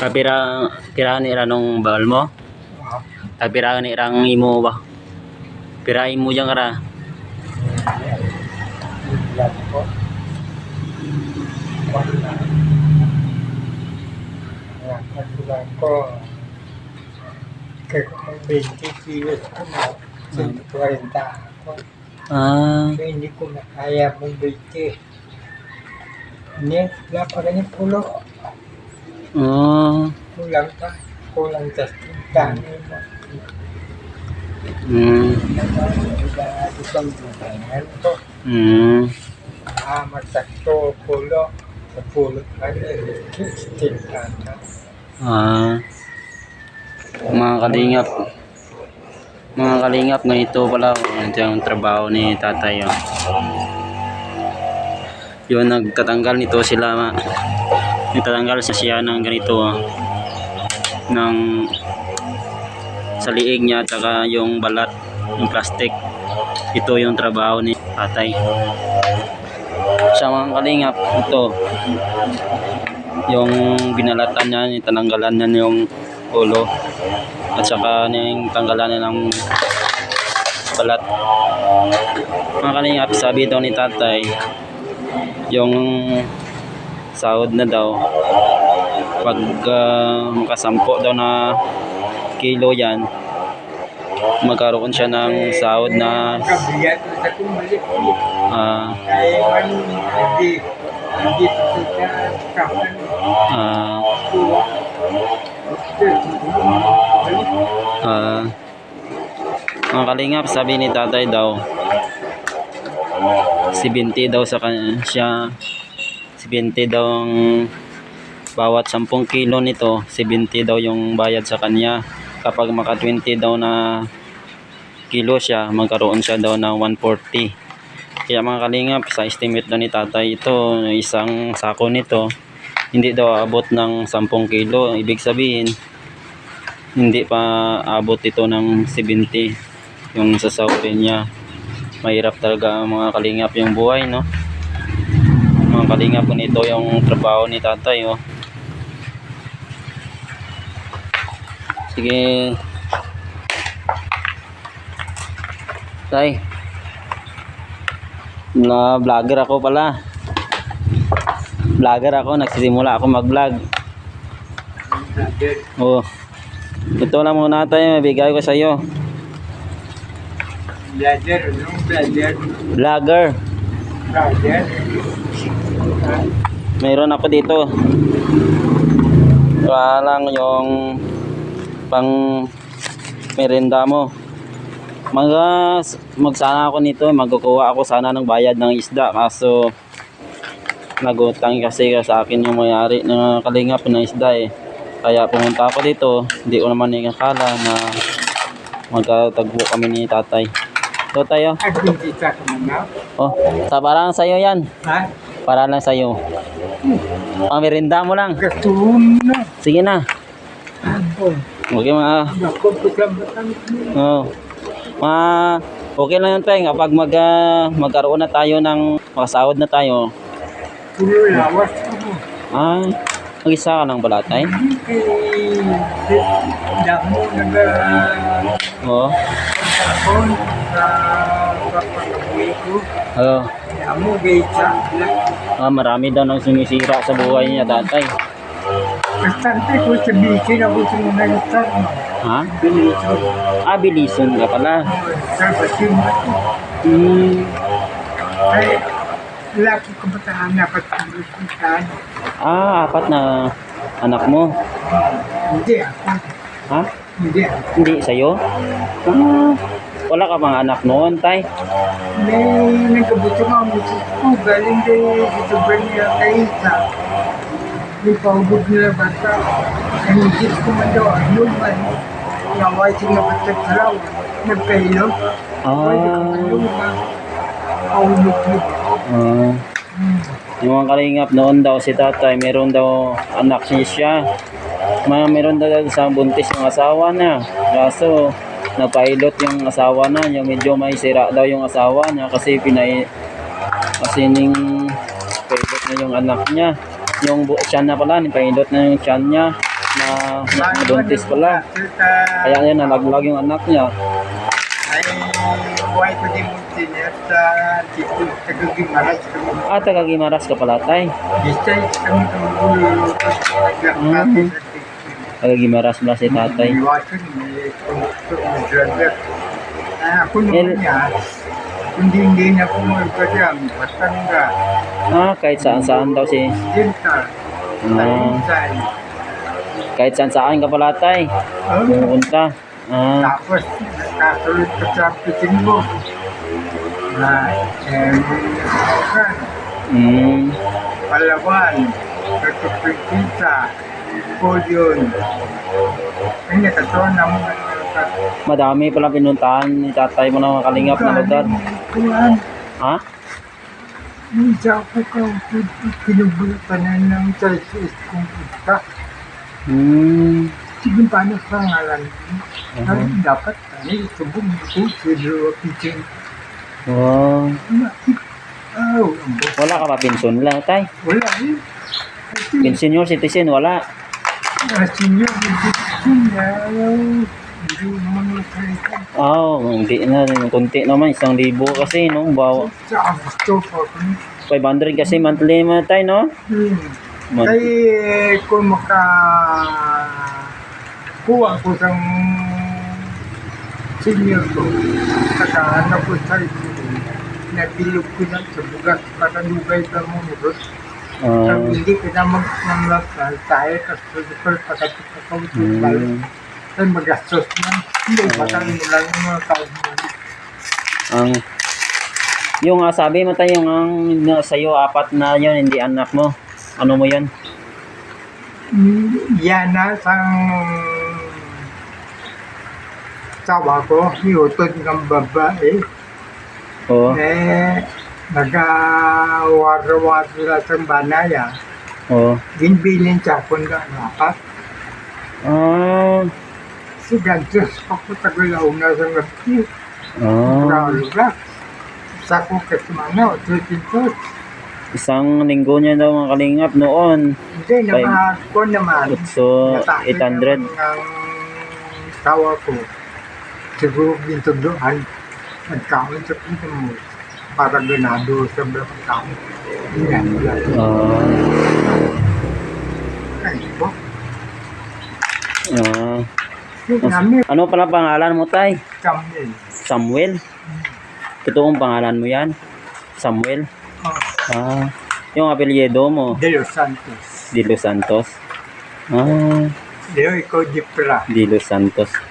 Kapira pirahan ni nung bawal mo? Kapira ni irang imo ba? Pirahin mo dyan kara. Yan po. Wala. Ayan, katulad ko. Kung 20 kilos ko na, 140 ako. Ah, So, hindi ko na kaya mong 20. Hindi, wala pa ganyan pulo. Oh. Kulang pa. Kulang sa tindahan mo. Mm. Mm. Ah, magsakto pulo. Sa pulo pa rin. Ka. Ah. Mga kalingap. Mga kalingap, ganito pala ito yung trabaho ni tatay. Oh. Yun, nagtatanggal nito sila. Ma. Nagtatanggal sa siya ng ganito. Oh. Ng sa liig niya at saka yung balat yung plastic. Ito yung trabaho ni tatay. Sa mga kalingap, ito yung binalatan niya, tinanggalan niya yung ulo at saka yung tanggalan niya ng balat. Mga kalingap, sabi daw ni tatay, yung sahod na daw, pag uh, makasampo daw na kilo yan, magkaroon siya ng sahod na kapan. ah, ah, mga kalingap, sabi ni tatay daw, 70 daw sa kanya siya 70 daw ang bawat 10 kilo nito. 70 daw yung bayad sa kanya. Kapag maka 20 daw na kilo siya magkaroon siya daw ng 140 kaya mga kalingap sa estimate daw ni tatay ito isang sako nito hindi daw abot ng 10 kilo. Ibig sabihin hindi pa abot ito ng 70 yung sasawin niya. Mahirap talaga mga kalingap yung buhay no mga kalingap po nito yung trabaho ni tatay oh. Sige. Tay. Na vlogger ako pala. Vlogger ako nagsisimula ako mag vlog oh. Ito lang muna tayo mabigay ko sa iyo no? Blader. vlogger Mayroon ako dito. Wala lang yung pang merenda mo. Mag magsana ako nito, magkukuha ako sana ng bayad ng isda kaso nagutang kasi sa akin yung mayari ng kalingap ng isda eh. Kaya pumunta ako dito, hindi ko naman ikakala na magkatagbo kami ni tatay. Ito tayo. Kumanaw. Oh, sa parang sa'yo yan. Ha? Para lang sa'yo. Ang merenda mo lang. Gatuon na. Sige na. Okay mga batang oh. Mga okay lang yun teng kapag mag ah, magkaroon na tayo ng makasahod na tayo. Pulo lawas ko. Ah, mag-isa ka lang pala tay. Damo Oo. sa Ah, marami daw nang sumisira sa buhay niya tatay. Bastante ko sa bikin ako sa mga nagtar. Ha? Bilito. Ah, bilison ka pala. Sa basim ako. Hmm. Ay, laki ko bataan na pagkakulitan. Ah, apat na anak mo. Hindi ako. Ha? Hindi ako. Hindi sa'yo? Ah, wala ka bang anak noon, tay? May nagkabuto nga mo ko. Galing din dito ba niya kay Isa. May paubog nila bata. Ang higit ko man daw. Ano man. Naway siya nga bata talaw. Nagpahilo. Naway siya Ah. Paubog niya. Ah. Yung mga kalingap noon daw si tatay, meron daw anak siya. Ma, meron daw sa buntis ng asawa niya. Kaso, napilot yung asawa na niya. Medyo may sira daw yung asawa niya kasi pinay... Kasi ning pilot na yung anak niya. Yung tiyan na pala, pilot na yung tiyan niya. na maduntis pala. Kaya yan, nalaglag yung anak niya. Ay, buhay ko din mong senior sa. Ah, taga Gimaras ka pala, tay. Distay, kami kang ulo. Mhm. Taga Gimaras pala si tatay. Ah, naman niya, kundi hindi na ako magkasya, Batanga, Ah, kahit saan saan daw si... Ah, kahit saan saan ka pala, tay. Oh, Pumunta. Ah, Tapos, nakasunod ko sa pitin mo. Na, eh, mm, Palawan, Katupitinsa, Polyon. Ay, nakatawa na mo. madami pala pinuntahan ni tatay mo na mga kalingap na lugar. Ha? minsan ako ka, pinubulutan na ng Chinese kung puta. Hmm. Sige, paano sa ngalan? Mhm. Ay, dapat, ay, subong ko, silo, pitin. Wow. Oh, Wala ka pa pension lang, tay. wala eh. Kasi, Pin senior citizen, wala. ah, Oh, hindi na. Kunti naman. Isang libo kasi, no? Bawa. Sa gusto ko, 500 kasi monthly mo, tay, no? hmm. Month- Kaya kung maka kuha ko sa senior ko, saka ano ko sa nabilog ko na sa bugas para lugay ka mo Ah, Sabi hindi ko na magmamlakal tayo kasi super pagkatik na kawit hmm. Ay magastos na. Hindi, Oo. bakal mo lang yung mga tao mo. Ang yung sabi mo tayo ang na, sa'yo apat na yun hindi anak mo ano mo yan Yan na sang sawa ko, hiutod ng babae. oh Eh, nag-awar-awar sila sa banaya. oh Ginbilin sa akong na napat. ah Si Gantos, ako tagalaw na sa ngapi. ah Pralugas. Sa ko kasmano, tutintos. isang linggo niya daw mga kalingap noon Hindi, naman ko naman. so Natake 800 naman Ang tawa ko. Siguro gintunduan. Nagkaon sa pito mo. Para ganado sa mga tao. Yan, ah. Ay, po. ah. Ano pala pangalan mo tay? Kami. Samuel? Totoong pangalan mo yan? Samuel? Oh, ah. Yung apelyido mo? De Los Santos. De Los Santos. Ah. Leo, ikaw di pala. De Los Santos